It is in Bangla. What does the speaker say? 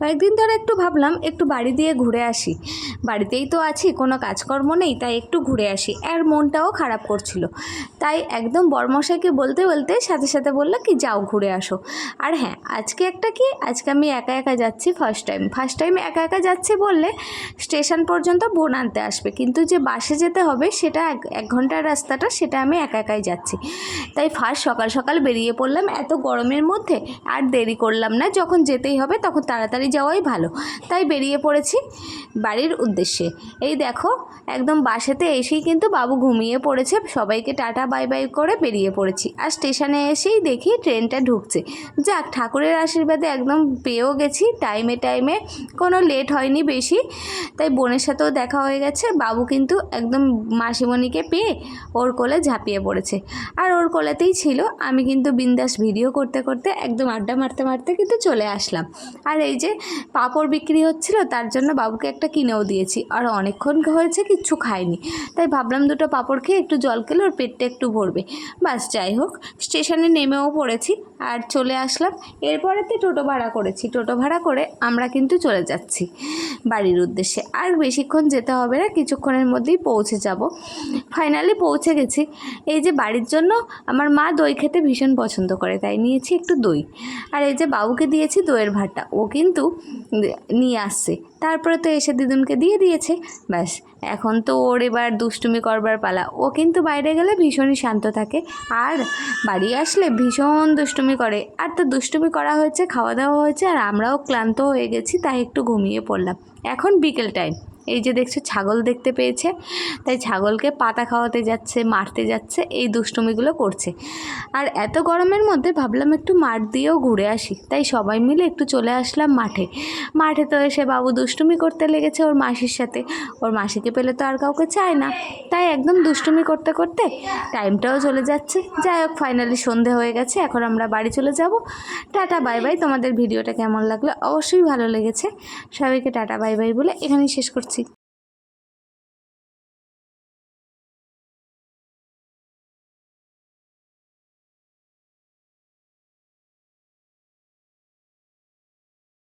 কয়েকদিন ধরে একটু ভাবলাম একটু বাড়ি দিয়ে ঘুরে আসি। বাড়িতেই তো আছি, কোনো কাজকর্ম নেই, তাই একটু ঘুরে আসি। আর মনটাও খারাপ করছিল। তাই একদম বরমশাইকে বলতে বলতে সাথে সাথে বলল কি, যাও ঘুরে আসো। আর হ্যাঁ আজকে একটা কি, আজকে আমি একা একা যাচ্ছি ফার্স্ট টাইম ফার্স্ট টাইম একা একা যাচ্ছি বললে স্টেশন পর্যন্ত বোন আনতে আসবে। কিন্তু যে বাসে যেতে হবে, সেটা এক এক ঘণ্টার রাস্তাটা, সেটা আমি একা একাই যাচ্ছি। তাই ফার্স্ট সকাল সকাল বেরিয়ে পড়লাম। এত গরমের মধ্যে আর দেরি করলাম না। যখন যেতেই হবে, তখন তাড়াতাড়ি যাওয়াই ভালো। তাই বেরিয়ে পড়েছি বাড়ির উদ্দেশ্যে। এই দেখো, একদম বাসেতে এসেই কিন্তু বাবু ঘুমিয়ে পড়েছে। সবাইকে টাটা, বাই বাই করে বেরিয়ে পড়েছি। আর স্টেশনে এসেই দেখি ট্রেনটা ঢুকছে। যাক, ঠাকুরের আশীর্বাদে একদম পেয়েও গেছি। টাইমে টাইমে কোনো লেট হয়নি বেশি। তাই বোনের সাথেও দেখা হয়ে গেছে। বাবু কিন্তু একদম মাসিমণিকে পেয়ে ওর কোলে ঝাঁপিয়ে পড়েছে। আর ওর কোলেতেই ছিল। আমি কিন্তু বিন্দাস ভিডিও করতে করতে একদম আড্ডা মারতে মারতে কিন্তু চলে আসলাম। আর এই যে পাঁপড় বিক্রি হচ্ছিল, তার জন্য বাবুকে একটা কিনেও দিয়েছি। আর অনেকক্ষণ হয়েছে, কিচ্ছু খায়নি তাই ভাবলাম দুটো পাঁপড় খেয়ে একটু জল খেলে ওর পেটটা একটু ভরবে। বাস, যাই হোক, স্টেশনে নেমেও পড়েছি আর চলে আসলাম। এরপরেতে টোটো ভাড়া করেছি। টোটো ভাড়া করে আমরা কিন্তু চলে যাচ্ছি বাড়ির উদ্দেশ্যে। আর বেশিক্ষণ যেতে হবে না, কিছুক্ষণের মধ্যেই পৌঁছে যাব। ফাইনালি পৌঁছে গেছি। এই যে বাড়ির জন্য আমার মা দই খেতে ভীষণ পছন্দ করে, তাই নিয়েছি একটু দই। আর এই যে বাবুকে দিয়েছি দইয়ের ভাতটা, ও কিন্তু নিয়ে আসছে। তারপরে তো এসে দিদুনকে দিয়ে দিয়েছে। ব্যাস, এখন তো ওর এবার দুষ্টুমি করবার পালা। ও কিন্তু বাইরে গেলে ভীষণই শান্ত থাকে। আর বাড়ি আসলে ভীষণ দুষ্টুমি করে। আর তো দুষ্টুমি করা হয়েছে, খাওয়া দাওয়া হয়েছে, আর আমরাও ক্লান্ত হয়ে গেছি, তাই একটু ঘুমিয়ে পড়লাম। এখন বিকেল টাইম এই যে দেখছ, ছাগল দেখতে পেয়েছে। তাই ছাগলকে পাতা খাওয়াতে যাচ্ছে, মারতে যাচ্ছে, এই দুষ্টুমিগুলো করছে। আর এত গরমের মধ্যে ভাবলাম একটু মাঠ দিয়েও ঘুরে আসি। তাই সবাই মিলে একটু চলে আসলাম মাঠে। মাঠে তো এসে বাবু দুষ্টুমি করতে লেগেছে ওর মাসির সাথে। ওর মাসিকে পেলে তো আর কাউকে চায় না। তাই একদম দুষ্টুমি করতে করতে টাইমটাও চলে যাচ্ছে। যাই হোক, ফাইনালি সন্ধে হয়ে গেছে, এখন আমরা বাড়ি চলে যাব। Tata, bye bye. তোমাদের ভিডিওটা কেমন লাগল? অবশ্যই ভালো লেগেছে। সবাইকে টাটা, বাই বাই বলে এখানেই শেষ করছি।